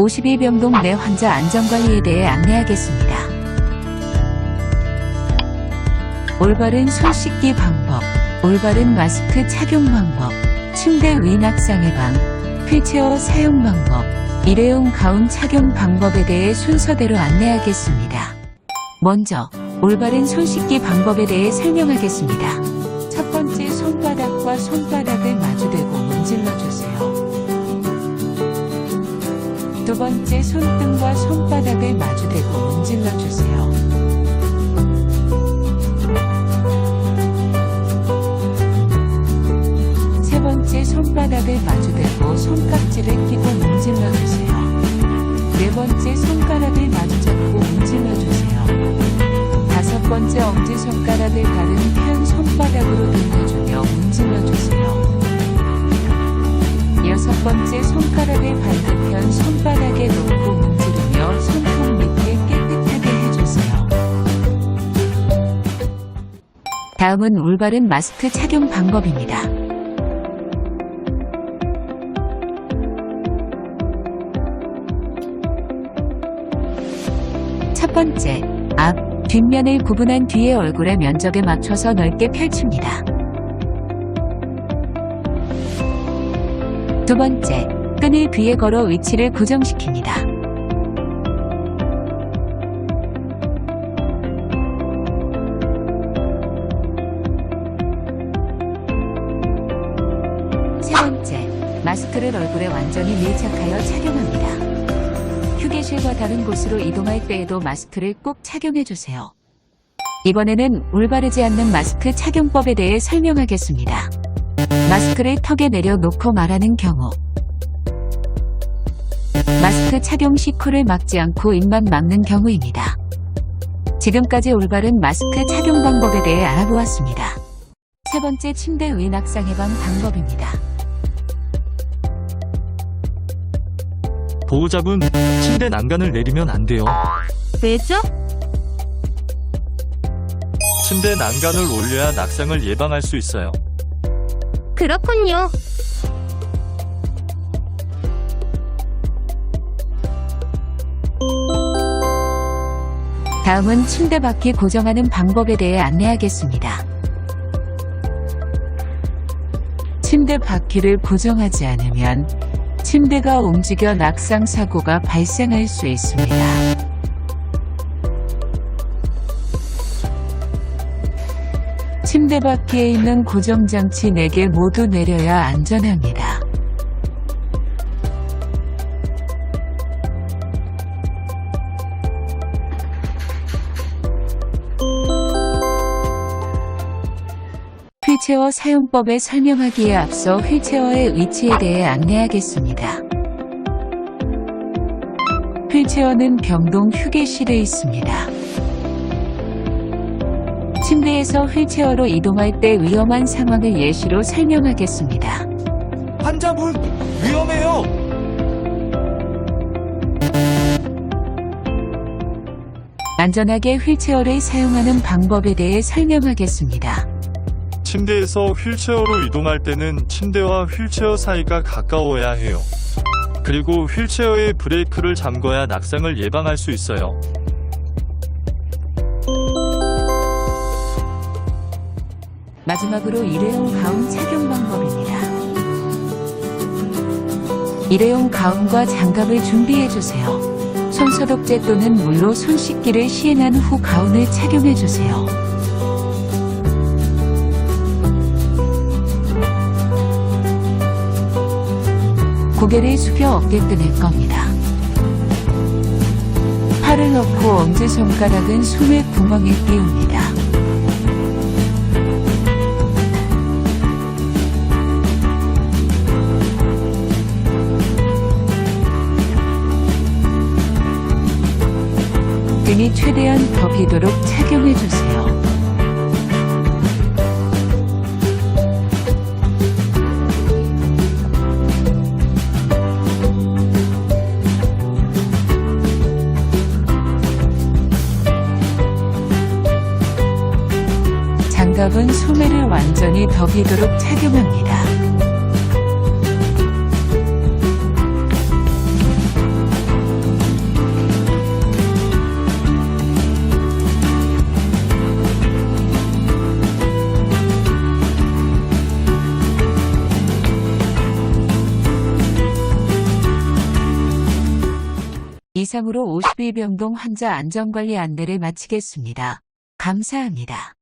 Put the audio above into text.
52병동 내 환자 안전관리에 대해 안내하겠습니다. 올바른 손 씻기 방법, 올바른 마스크 착용 방법, 침대 위낙상 예방, 휠체어 사용 방법, 일회용 가운 착용 방법에 대해 순서대로 안내하겠습니다. 먼저 올바른 손 씻기 방법에 대해 설명하겠습니다. 두 번째 손등과 손바닥을 마주대고 문질러 주세요. 세 번째 손바닥을 마주대고 손깍지를 끼고 문질러 주세요. 네 번째 손가락을 마주잡고 문질러 주세요. 다섯 번째 엄지손가락을 다른 편 손바닥으로 돌려주며 문질러 주세요. 여섯 번째 손가락을 반대편 다음은 올바른 마스크 착용 방법입니다. 첫 번째, 앞, 뒷면을 구분한 뒤에 얼굴의 면적에 맞춰서 넓게 펼칩니다. 두 번째, 끈을 귀에 걸어 위치를 고정시킵니다. 세 번째, 마스크를 얼굴에 완전히 밀착하여 착용합니다. 휴게실과 다른 곳으로 이동할 때에도 마스크를 꼭 착용해주세요. 이번에는 올바르지 않는 마스크 착용법에 대해 설명하겠습니다. 마스크를 턱에 내려놓고 말하는 경우 마스크 착용 시 코를 막지 않고 입만 막는 경우입니다. 지금까지 올바른 마스크 착용 방법에 대해 알아보았습니다. 세 번째 침대 위낙상 예방 방법입니다. 보호자분, 침대 난간을 내리면 안 돼요. 왜죠? 침대 난간을 올려야 낙상을 예방할 수 있어요. 그렇군요. 다음은 침대 바퀴 고정하는 방법에 대해 안내하겠습니다. 침대 바퀴를 고정하지 않으면 침대가 움직여 낙상 사고가 발생할 수 있습니다. 침대 바퀴에 있는 고정장치 4개 모두 내려야 안전합니다. 휠체어 사용법에 설명하기에 앞서 휠체어의 위치에 대해 안내하겠습니다. 휠체어는 병동 휴게실에 있습니다. 침대에서 휠체어로 이동할 때 위험한 상황을 예시로 설명하겠습니다. 환자분, 위험해요! 안전하게 휠체어를 사용하는 방법에 대해 설명하겠습니다. 침대에서 휠체어로 이동할 때는 침대와 휠체어 사이가 가까워야 해요. 그리고 휠체어의 브레이크를 잠궈야 낙상을 예방할 수 있어요. 마지막으로 일회용 가운 착용 방법입니다. 일회용 가운과 장갑을 준비해주세요. 손소독제 또는 물로 손 씻기를 시행한 후 가운을 착용해주세요. 고개를 숙여 어깨 끈을 겁니다. 팔을 넣고 엄지손가락은 숨의 구멍에 끼웁니다. 등이 최대한 더 비도록 착용해주세요. 정답은 소매를 완전히 덮이도록 착용합니다. 이상으로 52병동 환자 안전관리 안내를 마치겠습니다. 감사합니다.